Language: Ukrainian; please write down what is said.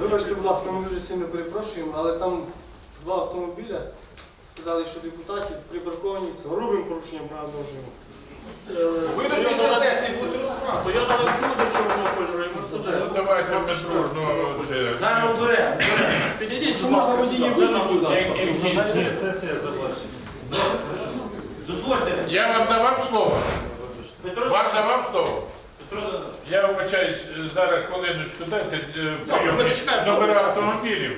Вибачте, будь ласка, ми дуже сильно перепрошуємо, але там два автомобіля сказали, що депутатів припарковані з грубим порушенням права дорожнього. Ви до після сесії будете. Toyota Land Cruiser чорного кольору і Ну давайте ми дружно це. Зараз оберемо. Підійдіть, Що будь ласка, сюди, вже вийти, будь сесія завершена. Дозвольте. Я вам давав слово. Вам давав слово. Вибачаюсь, зараз хвилиночку дайте е, Добре, ми прийомні зачекаємо. номера автомобілів.